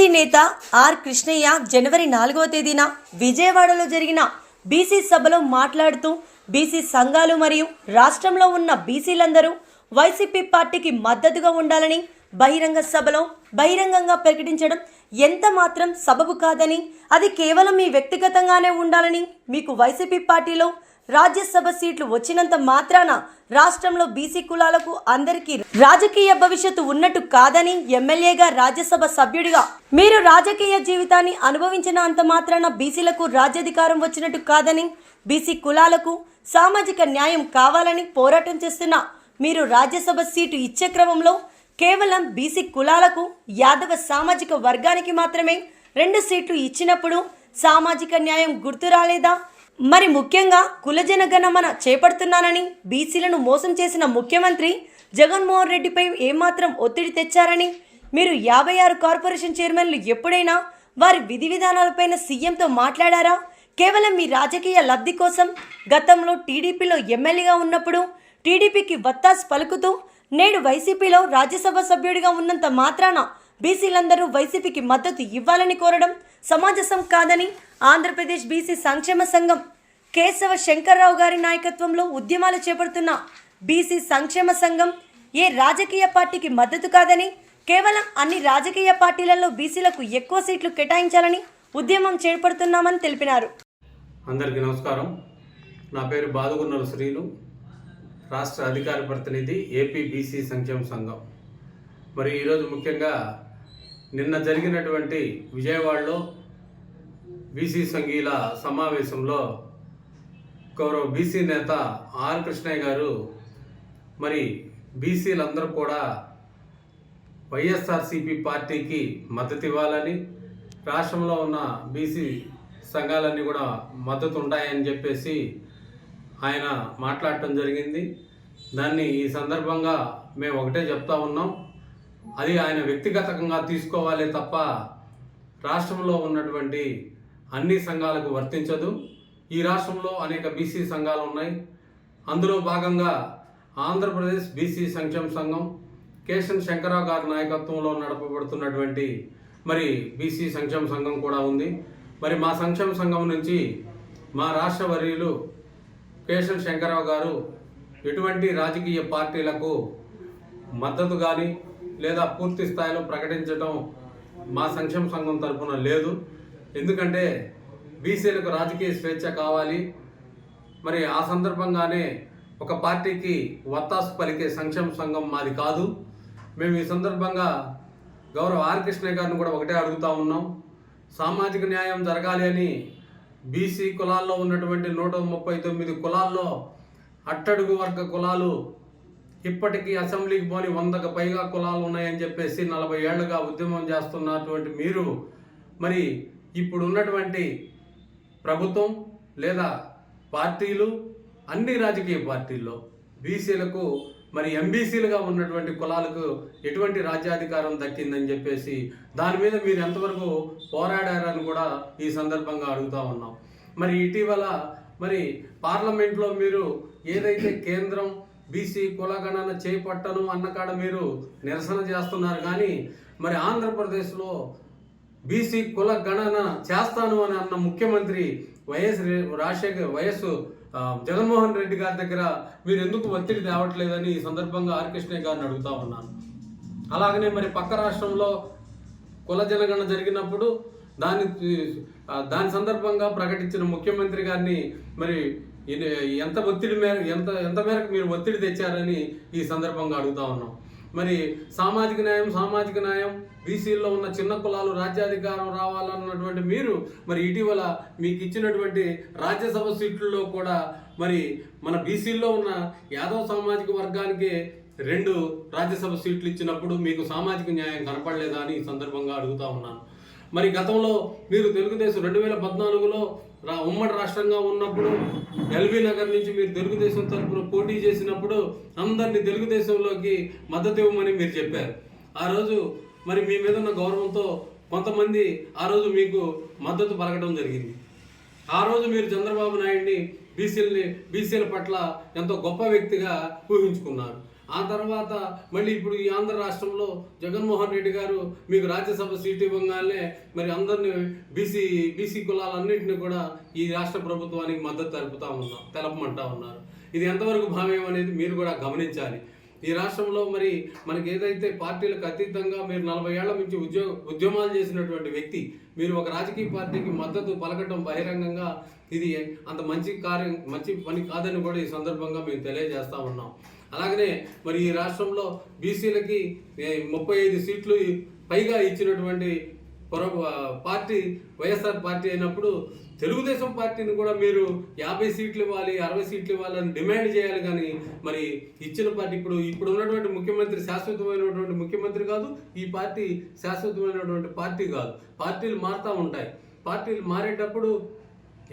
BC నేత are Krishnaiah జనవరి నాలుగవ తేదీన విజయవాడలో జరిగిన బీసీ సభలో మాట్లాడుతూ బీసీ సంఘాలు మరియు రాష్ట్రంలో ఉన్న బీసీలందరూ వైసీపీ పార్టీకి మద్దతుగా ఉండాలని బహిరంగ సభలో బహిరంగంగా ప్రకటించడం ఎంత మాత్రం సబబు కాదని అది కేవలం మీ వ్యక్తిగతంగానే ఉండాలని మీకు వైసీపీ పార్టీలో రాజ్యసభ సీట్లు వచ్చినంత మాత్రాన రాష్ట్రంలో బీసీ కులాలకు అందరికీ రాజకీయ భవిష్యత్తు ఉన్నట్టు కాదని ఎమ్మెల్యేగా రాజ్యసభ సభ్యుడిగా మీరు రాజకీయ జీవితాన్ని అనుభవించిన అంత మాత్రాన బీసీలకు రాజ్యాధికారం వచ్చినట్టు కాదని బీసీ కులాలకు సామాజిక న్యాయం కావాలని పోరాటం చేస్తున్న మీరు రాజ్యసభ సీటు ఇచ్చే క్రమంలో కేవలం బీసీ కులాలకు యాదవ సామాజిక వర్గానికి మాత్రమే రెండు సీట్లు ఇచ్చినప్పుడు సామాజిక న్యాయం గుర్తు రాలేదా? మరి ముఖ్యంగా కులజన గణమన చేపడుతున్నానని బీసీలను మోసం చేసిన ముఖ్యమంత్రి జగన్మోహన్ రెడ్డిపై ఏమాత్రం ఒత్తిడి తెచ్చారని మీరు యాభై ఆరు కార్పొరేషన్ చైర్మన్లు ఎప్పుడైనా వారి విధి విధానాలపైన సీఎంతో మాట్లాడారా? కేవలం మీ రాజకీయ లబ్ధి కోసం గతంలో టీడీపీలో ఎమ్మెల్యేగా ఉన్నప్పుడు టీడీపీకి వత్తాస్ పలుకుతూ నేడు వైసీపీలో రాజ్యసభ సభ్యుడిగా ఉన్నంత మాత్రాన బీసీలందరూ వైసీపీకి మద్దతు ఇవ్వాలని కోరడం సమాజసం కాదని ఆంధ్రప్రదేశ్ బీసీ సంక్షేమ సంఘం కేశవ శంకర్రావు గారి నాయకత్వంలో ఉద్యమాలు చేపడుతున్న బీసీ సంక్షేమ సంఘం ఏ రాజకీయ పార్టీకి మద్దతు కాదని కేవలం అన్ని రాజకీయ పార్టీలలో బీసీలకు ఎక్కువ సీట్లు కేటాయించాలని ఉద్యమం చేపడుతున్నామని తెలిపినారు. అందరికీ నమస్కారం. నా పేరు బాదుగున్నల శ్రీను రాష్ట్ర అధికార ప్రతినిధి ఏపీ బీసీ సంక్షేమ సంఘం. మరి ఈరోజు ముఖ్యంగా నిన్న జరిగినటువంటి విజయవాడలో బీసీ సంఘీల సమావేశంలో గౌరవ బీసీ నేత ఆర్ కృష్ణయ్య గారు మరి బీసీలందరూ కూడా వైఎస్ఆర్సీపీ పార్టీకి మద్దతు ఇవ్వాలని రాష్ట్రంలో ఉన్న బీసీ సంఘాలన్నీ కూడా మద్దతు ఉంటాయని చెప్పేసి ఆయన మాట్లాడటం జరిగింది. దాన్ని ఈ సందర్భంగా మేము ఒకటే చెప్తా ఉన్నాం. అది ఆయన వ్యక్తిగతంగా తీసుకోవాలి తప్ప రాష్ట్రంలో ఉన్నటువంటి అన్ని సంఘాలకు వర్తించదు. ఈ రాష్ట్రంలో అనేక బీసీ సంఘాలు ఉన్నాయి. అందులో భాగంగా ఆంధ్రప్రదేశ్ బీసీ సంక్షేమ సంఘం కేశన్ శంకరరావు గారి నాయకత్వంలో నడపబడుతున్నటువంటి మరి బీసీ సంక్షేమ సంఘం కూడా ఉంది. మరి మా సంక్షేమ సంఘం నుంచి మా రాష్ట్ర వర్యులు కేశన్ శంకరరావు గారు ఎటువంటి రాజకీయ పార్టీలకు మద్దతు కానీ లేదా పూర్తి స్థాయిలో ప్రకటించడం మా సంక్షేమ సంఘం తరఫున లేదు. ఎందుకంటే బీసీలకు రాజకీయ స్వేచ్ఛ కావాలి. మరి ఆ సందర్భంగానే ఒక పార్టీకి వత్తాసు పలికే సంక్షేమ సంఘం మాది కాదు. మేము ఈ సందర్భంగా గౌరవ ఆర్కృష్ణ గారిని కూడా ఒకటే అడుగుతా ఉన్నాం. సామాజిక న్యాయం జరగాలి అని బీసీ కులాల్లో ఉన్నటువంటి నూట ముప్పై తొమ్మిది కులాల్లో అట్టడుగు వర్గ కులాలు ఇప్పటికీ అసెంబ్లీకి పోని వందకు పైగా కులాలు ఉన్నాయని చెప్పేసి నలభై ఏళ్ళుగా ఉద్యమం చేస్తున్నటువంటి మీరు మరి ఇప్పుడు ఉన్నటువంటి ప్రభుత్వం లేదా పార్టీలు అన్ని రాజకీయ పార్టీల్లో బీసీలకు మరి ఎంబీసీలుగా ఉన్నటువంటి కులాలకు ఎటువంటి రాజ్యాధికారం దక్కిందని చెప్పేసి దాని మీద మీరు ఎంతవరకు పోరాడారని కూడా ఈ సందర్భంగా అడుగుతా ఉన్నాం. మరి ఇటీవల మరి పార్లమెంట్లో మీరు ఏదైతే కేంద్రం బీసీ కులగణన చేపట్టను అన్నకాడ మీరు నిరసన చేస్తున్నారు. కానీ మరి ఆంధ్రప్రదేశ్లో బీసీ కుల గణన చేస్తాను అని అన్న ముఖ్యమంత్రి వైఎస్ రే- రాజశేఖర్ వైఎస్ జగన్మోహన్ రెడ్డి గారి దగ్గర మీరు ఎందుకు ఒత్తిడి తేవట్లేదని ఈ సందర్భంగా ఆర్కృష్ణయ్య గారిని అడుగుతా ఉన్నాను. అలాగనే మరి పక్క రాష్ట్రంలో కుల జనగణన జరిగినప్పుడు దాని దాని సందర్భంగా ప్రకటించిన ముఖ్యమంత్రి గారిని మరి ఎంత ఒత్తిడి మేర ఎంత ఎంత మేరకు మీరు ఒత్తిడి తెచ్చారని ఈ సందర్భంగా అడుగుతా ఉన్నాం. మరి సామాజిక న్యాయం సామాజిక న్యాయం బీసీల్లో ఉన్న చిన్న కులాలు రాజ్యాధికారం రావాలన్నటువంటి మీరు మరి ఇటీవల మీకు ఇచ్చినటువంటి రాజ్యసభ సీట్లలో కూడా మరి మన బీసీల్లో ఉన్న యాదవ్ సామాజిక వర్గానికి రెండు రాజ్యసభ సీట్లు ఇచ్చినప్పుడు మీకు సామాజిక న్యాయం కనపడలేదా అని ఈ సందర్భంగా అడుగుతా ఉన్నాను. మరి గతంలో మీరు తెలుగుదేశం రెండు వేల పద్నాలుగులో రా ఉమ్మడి రాష్ట్రంగా ఉన్నప్పుడు ఎల్బీ నగర్ నుంచి మీరు తెలుగుదేశం తరపున పోటీ చేసినప్పుడు అందరినీ తెలుగుదేశంలోకి మద్దతు ఇవ్వమని మీరు చెప్పారు. ఆ రోజు మరి మీ మీద ఉన్న గౌరవంతో కొంతమంది ఆ రోజు మీకు మద్దతు పలకడం జరిగింది. ఆ రోజు మీరు చంద్రబాబు నాయుడిని బీసీలని బీసీల పట్ల ఎంతో గొప్ప వ్యక్తిగా ఊహించుకున్నారు. ఆ తర్వాత మళ్ళీ ఇప్పుడు ఈ ఆంధ్ర రాష్ట్రంలో జగన్మోహన్ రెడ్డి గారు మీకు రాజ్యసభ సీటు ఇవ్వగానే మరి అందరినీ బీసీ బీసీ కులాలన్నింటినీ కూడా ఈ రాష్ట్ర ప్రభుత్వానికి మద్దతు తెలుపుతా ఉన్నాం తెలపమంటా ఉన్నారు. ఇది ఎంతవరకు భావ్యం అనేది మీరు కూడా గమనించాలి. ఈ రాష్ట్రంలో మరి మనకి ఏదైతే పార్టీలకు అతీతంగా మీరు నలభై ఏళ్ళ నుంచి ఉద్యోగ ఉద్యమాలు చేసినటువంటి వ్యక్తి మీరు ఒక రాజకీయ పార్టీకి మద్దతు పలకటం బహిరంగంగా ఇది అంత మంచి కార్యం మంచి పని కాదని కూడా ఈ సందర్భంగా మేము తెలియజేస్తా ఉన్నాం. అలాగనే మరి ఈ రాష్ట్రంలో బీసీలకి ముప్పై ఐదు సీట్లు పైగా ఇచ్చినటువంటి పొర పార్టీ వైఎస్ఆర్ పార్టీ అయినప్పుడు తెలుగుదేశం పార్టీని కూడా మీరు యాభై సీట్లు ఇవ్వాలి అరవై సీట్లు ఇవ్వాలని డిమాండ్ చేయాలి కానీ మరి ఇచ్చిన పార్టీ ఇప్పుడు ఇప్పుడు ఉన్నటువంటి ముఖ్యమంత్రి శాశ్వతమైనటువంటి ముఖ్యమంత్రి కాదు ఈ పార్టీ శాశ్వతమైనటువంటి పార్టీ కాదు. పార్టీలు మారుతూ ఉంటాయి. పార్టీలు మారేటప్పుడు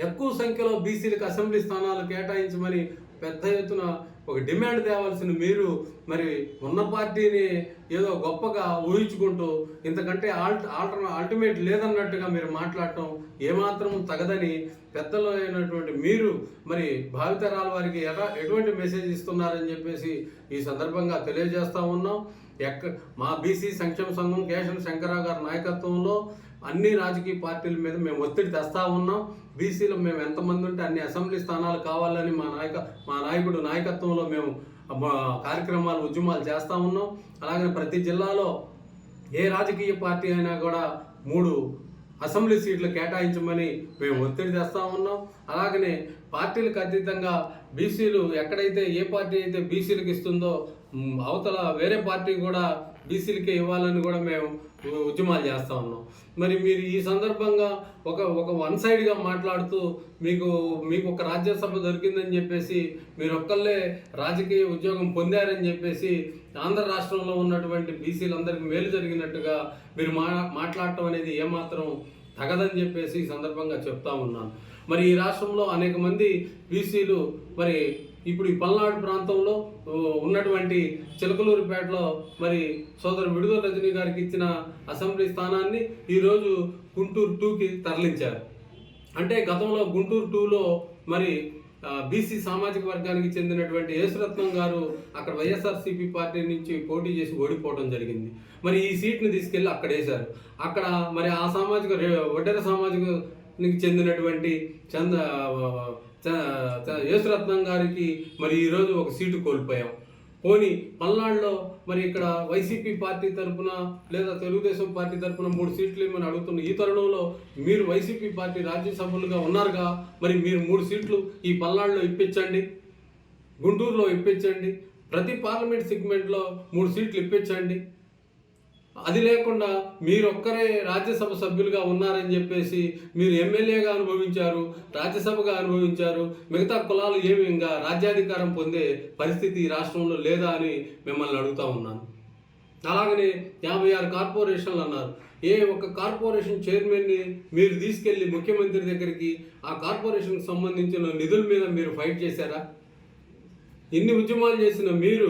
ఎక్కువ సంఖ్యలో బీసీలకు అసెంబ్లీ స్థానాలు కేటాయించమని పెద్ద ఎత్తున ఒక డిమాండ్ తేవాల్సిన మీరు. మరి ఉన్న పార్టీని ఏదో గొప్పగా ఊహించుకుంటూ ఇంతకంటే ఆల్ట్ ఆల్టర్ అల్టిమేట్ లేదన్నట్టుగా మీరు మాట్లాడటం ఏమాత్రం తగదని పెద్దలు అయినటువంటి మీరు మరి భావితరాల వారికి ఎలా ఎటువంటి మెసేజ్ ఇస్తున్నారని చెప్పేసి ఈ సందర్భంగా తెలియజేస్తా ఉన్నాం. ఎక్క మా బీసీ సంక్షేమ సంఘం కేశవ శంకరరావు గారి నాయకత్వంలో అన్ని రాజకీయ పార్టీల మీద మేము ఒత్తిడి తెస్తా ఉన్నాం. బీసీలో మేము ఎంతమంది ఉంటే అన్ని అసెంబ్లీ స్థానాలు కావాలని మా నాయక మా నాయకుడు నాయకత్వంలో మేము కార్యక్రమాలు ఉద్యమాలు చేస్తూ ఉన్నాం. అలాగే ప్రతి జిల్లాలో ఏ రాజకీయ పార్టీ అయినా కూడా మూడు అసెంబ్లీ సీట్లు కేటాయించమని మేము ఒత్తిడి తెస్తా ఉన్నాం. అలాగనే పార్టీలకు అతీతంగా బీసీలు ఎక్కడైతే ఏ పార్టీ అయితే బీసీలకు ఇస్తుందో అవతల వేరే పార్టీ కూడా బీసీలకే ఇవ్వాలని కూడా మేము ఉద్యమాలు చేస్తా ఉన్నాం. మరి మీరు ఈ సందర్భంగా ఒక ఒక వన్ సైడ్గా మాట్లాడుతూ మీకు మీకు ఒక రాజ్యసభ దొరికిందని చెప్పేసి మీరు ఒక్కళ్ళే రాజకీయ ఉద్యోగం పొందారని చెప్పేసి ఆంధ్ర రాష్ట్రంలో ఉన్నటువంటి బీసీలందరికీ మేలు జరిగినట్టుగా మీరు మా మాట్లాడటం అనేది ఏమాత్రం తగదని చెప్పేసి ఈ సందర్భంగా చెప్తా ఉన్నాను. మరి ఈ రాష్ట్రంలో అనేక మంది బీసీలు మరి ఇప్పుడు ఈ పల్నాడు ప్రాంతంలో ఉన్నటువంటి చిలకలూరిపేటలో మరి సోదరు విడుదల రజనీ గారికి ఇచ్చిన అసెంబ్లీ స్థానాన్ని ఈరోజు గుంటూరు టూకి తరలించారు. అంటే గతంలో గుంటూరు టూలో మరి బీసీ సామాజిక వర్గానికి చెందినటువంటి యేసురత్నం గారు అక్కడ వైఎస్ఆర్సీపీ పార్టీ నుంచి పోటీ చేసి ఓడిపోవడం జరిగింది. మరి ఈ సీట్ని తీసుకెళ్ళి అక్కడ వేశారు. అక్కడ మరి ఆ సామాజిక రే- ఒడ్డెర సామాజికనికి చెందినటువంటి చంద యేసురత్నం గారికి మరి ఈరోజు ఒక సీటు కోల్పోయాం. పోని పల్నాడులో మరి ఇక్కడ వైసీపీ పార్టీ తరపున లేదా తెలుగుదేశం పార్టీ తరపున మూడు సీట్లు ఇవ్వమని అడుగుతున్న ఈ తరుణంలో మీరు వైసీపీ పార్టీ రాజ్యసభలుగా ఉన్నారుగా మరి మీరు మూడు సీట్లు ఈ పల్నాడులో ఇప్పించండి గుంటూరులో ఇప్పించండి ప్రతి పార్లమెంట్ సెగ్మెంట్లో మూడు సీట్లు ఇప్పించండి. అది లేకుండా మీరొక్కరే రాజ్యసభ సభ్యులుగా ఉన్నారని చెప్పేసి మీరు ఎమ్మెల్యేగా అనుభవించారు రాజ్యసభగా అనుభవించారు. మిగతా కులాలు ఏమి ఇంకా రాజ్యాధికారం పొందే పరిస్థితి ఈ రాష్ట్రంలో లేదా అని మిమ్మల్ని అడుగుతా ఉన్నాను. అలాగనే యాభై ఆరు కార్పొరేషన్లు అన్నారు. ఏ ఒక్క కార్పొరేషన్ చైర్మన్ని మీరు తీసుకెళ్ళి ముఖ్యమంత్రి దగ్గరికి ఆ కార్పొరేషన్కి సంబంధించిన నిధుల మీద మీరు ఫైట్ చేశారా? ఇన్ని ఉద్యమాలు చేసిన మీరు